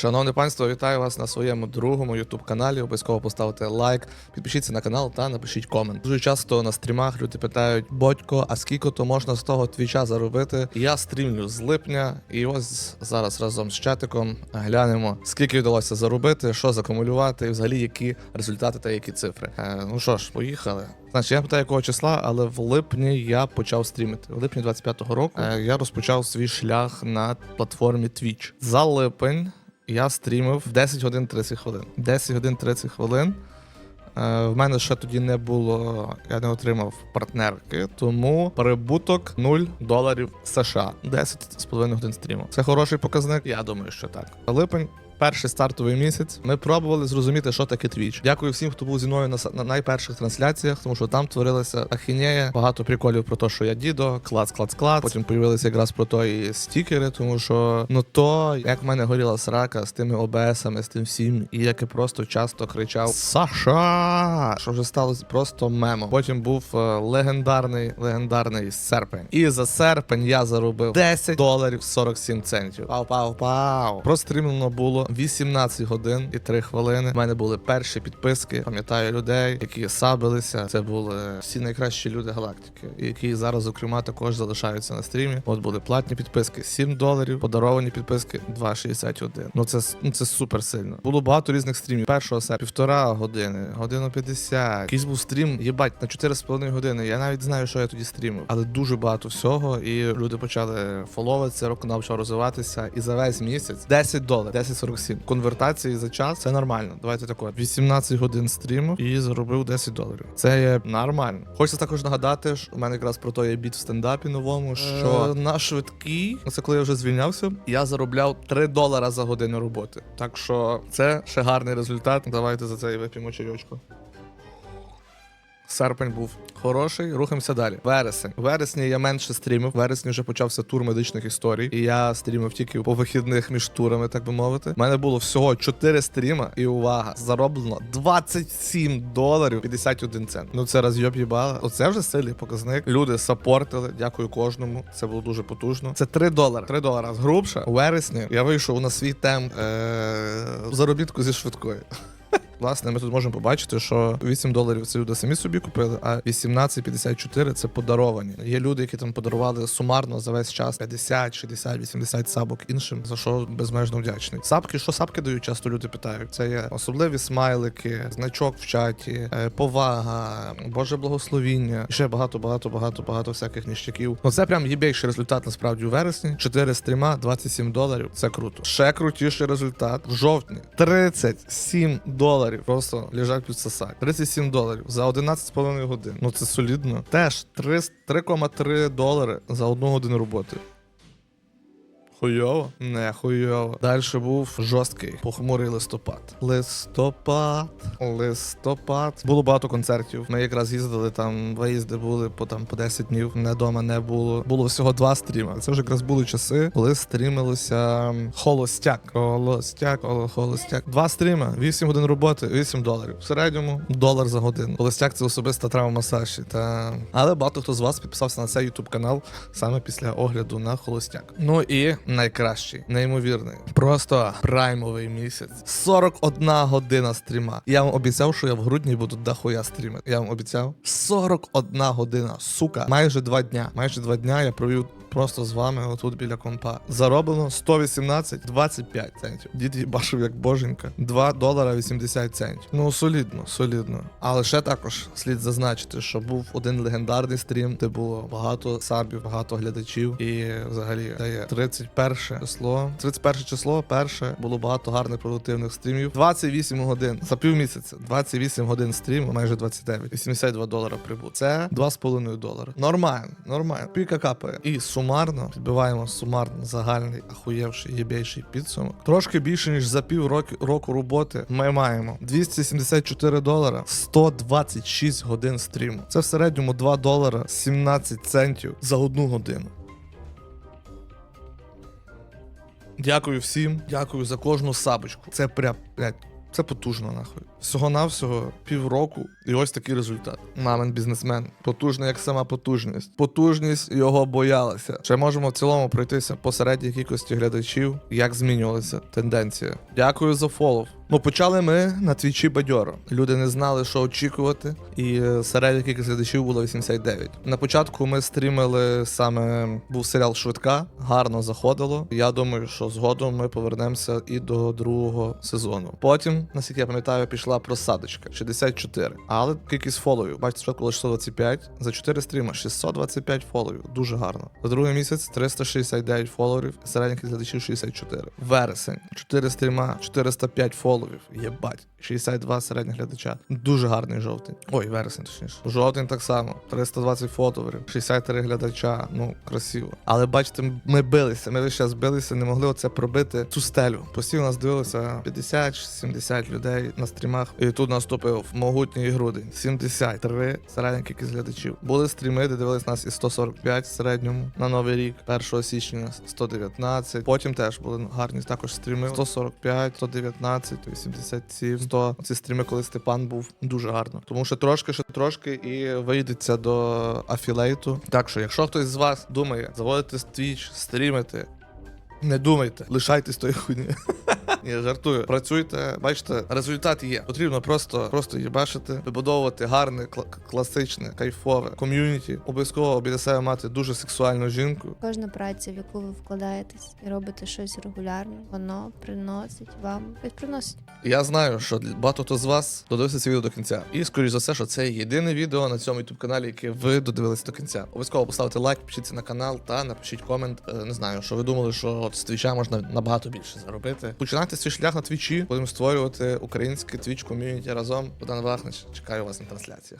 Шановне панство, вітаю вас на своєму другому youtube каналі. Обов'язково поставте лайк, підпишіться на канал та напишіть комент. Дуже часто на стрімах люди питають: Бодько, а скільки то можна з того твіча заробити? Я стрімлю з липня, і ось зараз разом з чатиком глянемо, скільки вдалося заробити, що закумулювати, і взагалі які результати та які цифри. Е, ну що ж, поїхали. Значить, я питаю, якого числа, але в липні я почав стрімити. В липні 25-го року е, я розпочав свій шлях на платформі Twitch. За липень я стрімив 10 годин 30 хвилин. 10 годин 30 хвилин. Е, В мене ще тоді не було, я не отримав партнерки, тому прибуток 0 доларів США. 10,5 годин стріму. Це хороший показник? Я думаю, що так. Липень. Перший стартовий місяць ми пробували зрозуміти, що таке Twitch. Дякую всім, хто був зі мною на, найперших трансляціях, тому що там творилася ахінея, багато приколів про те, що я дідо, клац, клац, клац. Потім появилися якраз про то і стікери, тому що ну то як в мене горіла срака з тими ОБСами, з тим всім, і як я просто часто кричав Саша! Що вже сталося просто мемом. Потім був е, легендарний, легендарний серпень. І за серпень я заробив 10 доларів 47 центів. Пау, пау, пау. Прострімлено було 18 годин і 3 хвилини. У мене були перші підписки. Пам'ятаю людей, які сабилися. Це були всі найкращі люди галактики, які зараз, зокрема, також залишаються на стрімі. От були платні підписки 7 доларів, подаровані підписки 2,61. Ну це ну це супер сильно. Було багато різних стрімів. Першого серпня півтора години, годину 50. Якийсь був стрім, їбать, на 4,5 години. Я навіть знаю, що я тоді стрімив, але дуже багато всього. І люди почали фоловитися, рок почав розвиватися. І за весь місяць 10 доларів, 10,47. Конвертації за час це нормально. Давайте тако. 18 годин стріму і заробив 10 доларів. Це є нормально. Хочеться також нагадати, що у мене якраз про той біт в стендапі новому. Що на швидкій, це коли я вже звільнявся, я заробляв 3 долара за годину роботи. Так що це ще гарний результат. Давайте за це і вип'ємо чайочку. Серпень був хороший. Рухаємося далі. Вересень. У вересні я менше стрімив. В вересні вже почався тур медичних історій. І я стрімив тільки по вихідних між турами, так би мовити. У мене було всього 4 стріма, і увага, зароблено 27 доларів 51 цент. Ну це розйоб їбала. Оце вже сильний показник. Люди сапортили. Дякую кожному. Це було дуже потужно. Це 3 долари. 3 долара згрубше. У вересні я вийшов на свій темп е- заробітку зі швидкою. Власне, ми тут можемо побачити, що 8 доларів це люди самі собі купили, а 18,54 це подаровані. Є люди, які там подарували сумарно за весь час 50, 60, 80 сабок іншим, за що безмежно вдячний. Сапки, що сапки дають, часто люди питають. Це є особливі смайлики, значок в чаті, е, повага, Боже благословіння. Ще багато, багато, багато, багато всяких ніщаків. Ну це прям єбейший результат насправді у вересні. 4 стріма, 27 доларів. Це круто. Ще крутіший результат в жовтні. 37 доларів. Просто лежать підсосать. 37 доларів за 11,5 годин. Ну це солідно. Теж 3 3,3 долари за одну годину роботи. Хуйово? Не хуйово. Далі був жорсткий похмурий листопад. Листопад, листопад. Було багато концертів. Ми якраз їздили там, виїзди були по там по 10 днів. Не дома не було. Було всього два стріми. Це вже якраз були часи, коли стрімилося холостяк. Холостяк, холостяк. Два стріми, 8 годин роботи, 8 доларів. В середньому долар за годину. Холостяк це особиста травма Саші. Та... Але багато хто з вас підписався на цей ютуб канал саме після огляду на холостяк. Ну і найкращий, неймовірний, просто праймовий місяць. 41 година стріма. Я вам обіцяв, що я в грудні буду дохуя стрімити. Я вам обіцяв. 41 година, сука. Майже два дня. Майже два дня я провів. Просто з вами отут біля компа. Зароблено 118 25 центів. Дід їбашив як боженька. 2 долара 80 центів. Ну солідно, солідно. Але ще також слід зазначити, що був один легендарний стрім, де було багато сабів, багато глядачів. І взагалі це 31 число. 31 число, перше було багато гарних продуктивних стрімів. 28 годин за півмісяця. 28 годин стріму, майже 29. 82 долара прибут. Це 2,5 долара. Нормально, нормально. Піка капає. І сумарно підбиваємо сумарно загальний ахуєвший єбейший підсумок. Трошки більше ніж за пів року, року роботи ми маємо 274 долара 126 годин стріму. Це в середньому 2 долара 17 центів за одну годину. Дякую всім, дякую за кожну сабочку. Це прям, блядь, Це потужно, нахуй. Всього-навсього півроку, і ось такий результат. Мамин бізнесмен. Потужний, як сама потужність. Потужність його боялася. Ще можемо в цілому пройтися по середній кількості глядачів, як змінювалася тенденція. Дякую за фолов. Ну, почали ми на твічі бадьоро. Люди не знали, що очікувати, і е, середня кількість глядачів було 89. На початку ми стрімили саме був серіал Швидка, гарно заходило. Я думаю, що згодом ми повернемося і до другого сезону. Потім, наскільки я пам'ятаю, пішла просадочка 64. Але кількість фоловів, бачите, спочатку було 625, за 4 стріми 625 фоловів. Дуже гарно. За другий місяць 369 фоловерів, кількість глядачів 64. Вересень 4 стріма, 405 фоловерів. Єбать. 62 середніх глядача. Дуже гарний жовтень. Ой, вересень, точніше. Жовтень так само. 320 фотоверів, 63 глядача. Ну, красиво. Але бачите, ми билися. Ми весь час билися, не могли оце пробити цю стелю. Постійно нас дивилося 50-70 людей на стрімах. І тут наступив могутній грудень. 73 середня кількість глядачів. Були стріми, де дивились нас і 145 в середньому на новий рік, 1 січня 119. Потім теж були гарні також стріми. 145, 119, 87, 100. Ці стріми, коли Степан був дуже гарно. Тому що трошки, ще трошки і вийдеться до афілейту. Так що, якщо хтось з вас думає заводити твіч, стрімити, не думайте, лишайтесь тої хуйні. Ні, жартую. Працюйте, бачите, результат є. Потрібно просто, просто їбашити, вибудовувати гарне, кла- класичне, кайфове ком'юніті. Обов'язково біля себе мати дуже сексуальну жінку. Кожна праця, в яку ви вкладаєтесь і робите щось регулярно, воно приносить вам приносить. Я знаю, що багато хто з вас додивився це відео до кінця. І скоріш за все, що це єдине відео на цьому youtube каналі, яке ви додивилися до кінця. Обов'язково поставте лайк, підпишіться на канал та напишіть комент. Е, Не знаю, що ви думали, що з твіча можна набагато більше заробити. Починайте свій шлях на твічі, будемо створювати українське твіч ком'юніті разом. Богдан Вахнич, чекаю вас на трансляціях.